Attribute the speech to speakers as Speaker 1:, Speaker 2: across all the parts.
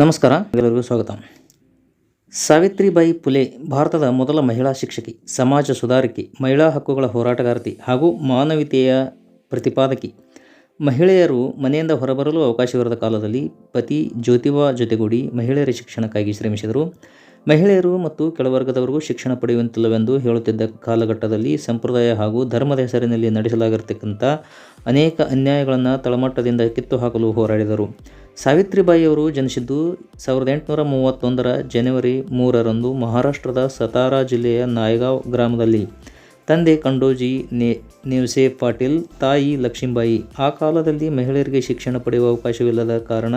Speaker 1: ನಮಸ್ಕಾರ, ಎಲ್ಲರಿಗೂ ಸ್ವಾಗತ. ಸಾವಿತ್ರಿಬಾಯಿ ಪುಲೆ, ಭಾರತದ ಮೊದಲ ಮಹಿಳಾ ಶಿಕ್ಷಕಿ, ಸಮಾಜ ಸುಧಾರಕಿ, ಮಹಿಳಾ ಹಕ್ಕುಗಳ ಹೋರಾಟಗಾರತಿ ಹಾಗೂ ಮಾನವೀಯತೆಯ ಪ್ರತಿಪಾದಕಿ. ಮಹಿಳೆಯರು ಮನೆಯಿಂದ ಹೊರಬರಲು ಅವಕಾಶವಿರದ ಕಾಲದಲ್ಲಿ ಪತಿ ಜ್ಯೋತಿಬಾ ಜೊತೆಗೂಡಿ ಮಹಿಳೆಯರ ಶಿಕ್ಷಣಕ್ಕಾಗಿ ಶ್ರಮಿಸಿದರು. ಮಹಿಳೆಯರು ಮತ್ತು ಕೆಳವರ್ಗದವರಿಗೂ ಶಿಕ್ಷಣ ಪಡೆಯುವಂತಿಲ್ಲವೆಂದು ಹೇಳುತ್ತಿದ್ದ ಕಾಲಘಟ್ಟದಲ್ಲಿ ಸಂಪ್ರದಾಯ ಹಾಗೂ ಧರ್ಮದ ಹೆಸರಿನಲ್ಲಿ ನಡೆಸಲಾಗಿರತಕ್ಕಂಥ ಅನೇಕ ಅನ್ಯಾಯಗಳನ್ನು ತಳಮಟ್ಟದಿಂದ ಕಿತ್ತು ಹಾಕಲು ಹೋರಾಡಿದರು. ಸಾವಿತ್ರಿಬಾಯಿಯವರು ಜನಿಸಿದ್ದು ಸಾವಿರದ ಎಂಟುನೂರ ಮೂವತ್ತೊಂದರ ಜನವರಿ ಮೂರರಂದು ಮಹಾರಾಷ್ಟ್ರದ ಸತಾರಾ ಜಿಲ್ಲೆಯ ನಾಯಗಾಂವ್ ಗ್ರಾಮದಲ್ಲಿ. ತಂದೆ ಕಂಡೋಜಿ ನೆ, ನೆವ್ಸೆ ಪಾಟೀಲ್, ತಾಯಿ ಲಕ್ಷ್ಮೀಬಾಯಿ ಆ ಕಾಲದಲ್ಲಿ ಮಹಿಳೆಯರಿಗೆ ಶಿಕ್ಷಣ ಪಡೆಯುವ ಅವಕಾಶವಿಲ್ಲದ ಕಾರಣ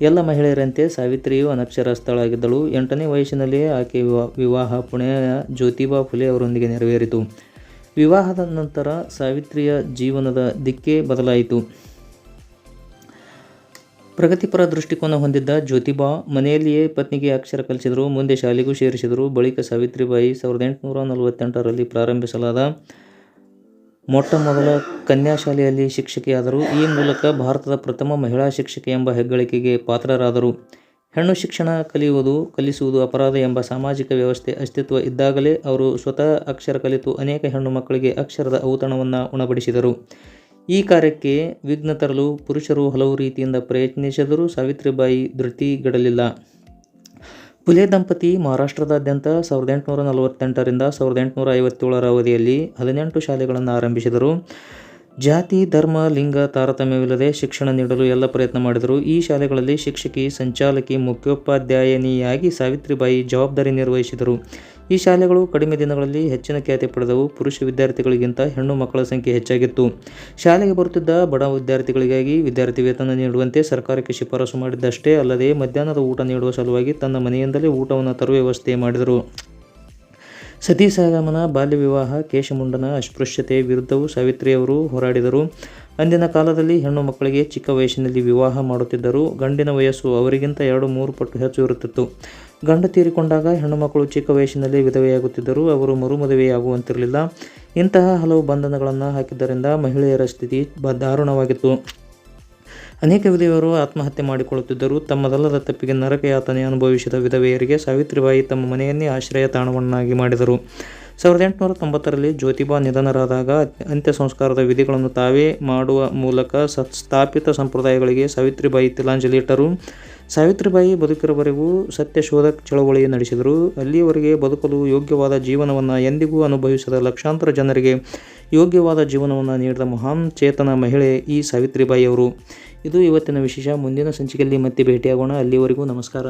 Speaker 1: ಎಲ್ಲ ಮಹಿಳೆಯರಂತೆ ಸಾವಿತ್ರಿಯು ಅನಕ್ಷರಸ್ಥಳಾಗಿದ್ದಳು. ಎಂಟನೇ ವಯಸ್ಸಿನಲ್ಲಿಯೇ ಆಕೆ ವಿವಾ, ವಿವಾಹ ಪುಣೆಯ ಜ್ಯೋತಿಬಾ ಫುಲೆ ಅವರೊಂದಿಗೆ ನೆರವೇರಿತು. ವಿವಾಹದ ನಂತರ ಸಾವಿತ್ರಿಯ ಜೀವನದ ದಿಕ್ಕೇ ಬದಲಾಯಿತು. ಪ್ರಗತಿಪರ ದೃಷ್ಟಿಕೋನ ಹೊಂದಿದ್ದ ಜ್ಯೋತಿಬಾ ಮನೆಯಲ್ಲಿಯೇ ಪತ್ನಿಗೆ ಅಕ್ಷರ ಕಲಿಸಿದರು. ಮುಂದೆ ಶಾಲೆಗೂ ಸೇರಿಸಿದರು. ಬಳಿಕ ಸಾವಿತ್ರಿಬಾಯಿ ಸಾವಿರದ ಎಂಟುನೂರ ನಲವತ್ತೆಂಟರಲ್ಲಿ ಪ್ರಾರಂಭಿಸಲಾದ ಮೊಟ್ಟ ಮೊದಲ ಕನ್ಯಾ ಶಾಲೆಯಲ್ಲಿ ಶಿಕ್ಷಕಿಯಾದರು. ಈ ಮೂಲಕ ಭಾರತದ ಪ್ರಥಮ ಮಹಿಳಾ ಶಿಕ್ಷಕಿ ಎಂಬ ಹೆಗ್ಗಳಿಕೆಗೆ ಪಾತ್ರರಾದರು. ಹೆಣ್ಣು ಶಿಕ್ಷಣ ಕಲಿಯುವುದು, ಕಲಿಸುವುದು ಅಪರಾಧ ಎಂಬ ಸಾಮಾಜಿಕ ವ್ಯವಸ್ಥೆ ಅಸ್ತಿತ್ವ ಇದ್ದಾಗಲೇ ಅವರು ಸ್ವತಃ ಅಕ್ಷರ ಕಲಿತು ಅನೇಕ ಹೆಣ್ಣು ಮಕ್ಕಳಿಗೆ ಅಕ್ಷರದ ಔತಣವನ್ನು ಉಣಬಡಿಸಿದರು. ಈ ಕಾರ್ಯಕ್ಕೆ ವಿಘ್ನ ತರಲು ಪುರುಷರು ಹಲವು ರೀತಿಯಿಂದ ಪ್ರಯತ್ನಿಸಿದರೂ ಸಾವಿತ್ರಿಬಾಯಿ ಧೃತಿಗೆಡಲಿಲ್ಲ ಪುಲೆ ದಂಪತಿ ಮಹಾರಾಷ್ಟ್ರದಾದ್ಯಂತ ಸಾವಿರದ ಎಂಟುನೂರ ನಲವತ್ತೆಂಟರಿಂದ ಸಾವಿರದ ಎಂಟುನೂರ ಐವತ್ತೇಳರ ಅವಧಿಯಲ್ಲಿ ಹದಿನೆಂಟು ಶಾಲೆಗಳನ್ನು ಆರಂಭಿಸಿದರು. ಜಾತಿ, ಧರ್ಮ, ಲಿಂಗ, ತಾರತಮ್ಯವಿಲ್ಲದೆ ಶಿಕ್ಷಣ ನೀಡಲು ಎಲ್ಲ ಪ್ರಯತ್ನ ಮಾಡಿದರು. ಈ ಶಾಲೆಗಳಲ್ಲಿ ಶಿಕ್ಷಕಿ, ಸಂಚಾಲಕಿ, ಮುಖ್ಯೋಪಾಧ್ಯಾಯನಿಯಾಗಿ ಸಾವಿತ್ರಿಬಾಯಿ ಜವಾಬ್ದಾರಿ ನಿರ್ವಹಿಸಿದರು. ಈ ಶಾಲೆಗಳು ಕಡಿಮೆ ದಿನಗಳಲ್ಲಿ ಹೆಚ್ಚಿನ ಖ್ಯಾತಿ ಪಡೆದವು. ಪುರುಷ ವಿದ್ಯಾರ್ಥಿಗಳಿಗಿಂತ ಹೆಣ್ಣು ಮಕ್ಕಳ ಸಂಖ್ಯೆ ಹೆಚ್ಚಾಗಿತ್ತು. ಶಾಲೆಗೆ ಬರುತ್ತಿದ್ದ ಬಡ ವಿದ್ಯಾರ್ಥಿಗಳಿಗಾಗಿ ವಿದ್ಯಾರ್ಥಿ ವೇತನ ನೀಡುವಂತೆ ಸರ್ಕಾರಕ್ಕೆ ಶಿಫಾರಸು ಮಾಡಿದ್ದಷ್ಟೇ ಅಲ್ಲದೆ ಮಧ್ಯಾಹ್ನದ ಊಟ ನೀಡುವ ಸಲುವಾಗಿ ತನ್ನ ಮನೆಯಿಂದಲೇ ಊಟವನ್ನು ತರುವ ವ್ಯವಸ್ಥೆ ಮಾಡಿದರು. ಸತಿ ಸಹಗಮನ ಬಾಲ್ಯ ವಿವಾಹ ಕೇಶಮುಂಡನ ಅಸ್ಪೃಶ್ಯತೆ ವಿರುದ್ಧವೂ ಸಾವಿತ್ರಿಯವರು ಹೋರಾಡಿದರು. ಅಂದಿನ ಕಾಲದಲ್ಲಿ ಹೆಣ್ಣು ಮಕ್ಕಳಿಗೆ ಚಿಕ್ಕ ವಯಸ್ಸಿನಲ್ಲಿ ವಿವಾಹ ಮಾಡುತ್ತಿದ್ದರು ಗಂಡಿನ ವಯಸ್ಸು ಅವರಿಗಿಂತ ಎರಡು ಮೂರು ಪಟ್ಟು ಹೆಚ್ಚು ಇರುತ್ತಿತ್ತು. ಗಂಡ ತೀರಿಕೊಂಡಾಗ ಹೆಣ್ಣು ಮಕ್ಕಳು ಚಿಕ್ಕ ವಯಸ್ಸಿನಲ್ಲಿ ವಿಧವೆಯಾಗುತ್ತಿದ್ದರು ಅವರು ಮರುಮದುವೆಯಾಗುವಂತಿರಲಿಲ್ಲ. ಇಂತಹ ಹಲವು ಬಂಧನಗಳನ್ನು ಹಾಕಿದ್ದರಿಂದ ಮಹಿಳೆಯರ ಸ್ಥಿತಿ ದಾರುಣವಾಗಿತ್ತು. ಅನೇಕ ವಿಧವೆಯರು ಆತ್ಮಹತ್ಯೆ ಮಾಡಿಕೊಳ್ಳುತ್ತಿದ್ದರು ತಮ್ಮದಲ್ಲದ ತಪ್ಪಿಗೆ ನರಕಯಾತನೆ ಅನುಭವಿಸಿದ ವಿಧವೆಯರಿಗೆ ಸಾವಿತ್ರಿಬಾಯಿ ತಮ್ಮ ಮನೆಯನ್ನೇ ಆಶ್ರಯ ತಾಣವನ್ನಾಗಿ ಮಾಡಿದರು. ಸಾವಿರದ ಎಂಟುನೂರ ತೊಂಬತ್ತರಲ್ಲಿ ಜ್ಯೋತಿಬಾ ನಿಧನರಾದಾಗ ಅಂತ್ಯ ಸಂಸ್ಕಾರದ ವಿಧಿಗಳನ್ನು ತಾವೇ ಮಾಡುವ ಮೂಲಕ ಸ್ಥಾಪಿತ ಸಂಪ್ರದಾಯಗಳಿಗೆ ಸಾವಿತ್ರಿಬಾಯಿ ತಿಲಾಂಜಲಿ ಇಟ್ಟರು. ಸಾವಿತ್ರಿಬಾಯಿ ಬದುಕಿರುವವರೆಗೂ ಸತ್ಯಶೋಧ ಚಳವಳಿ ನಡೆಸಿದರು. ಅಲ್ಲಿಯವರೆಗೆ ಬದುಕಲು ಯೋಗ್ಯವಾದ ಜೀವನವನ್ನು ಎಂದಿಗೂ ಅನುಭವಿಸದ ಲಕ್ಷಾಂತರ ಜನರಿಗೆ ಯೋಗ್ಯವಾದ ಜೀವನವನ್ನು ನೀಡಿದ ಮಹಾನ್ ಚೇತನ ಮಹಿಳೆ ಈ ಸಾವಿತ್ರಿಬಾಯಿಯವರು. ಇದು ಇವತ್ತಿನ ವಿಶೇಷ. ಮುಂದಿನ ಸಂಚಿಕೆಯಲ್ಲಿ ಮತ್ತೆ ಭೇಟಿಯಾಗೋಣ. ಅಲ್ಲಿವರೆಗೂ ನಮಸ್ಕಾರ.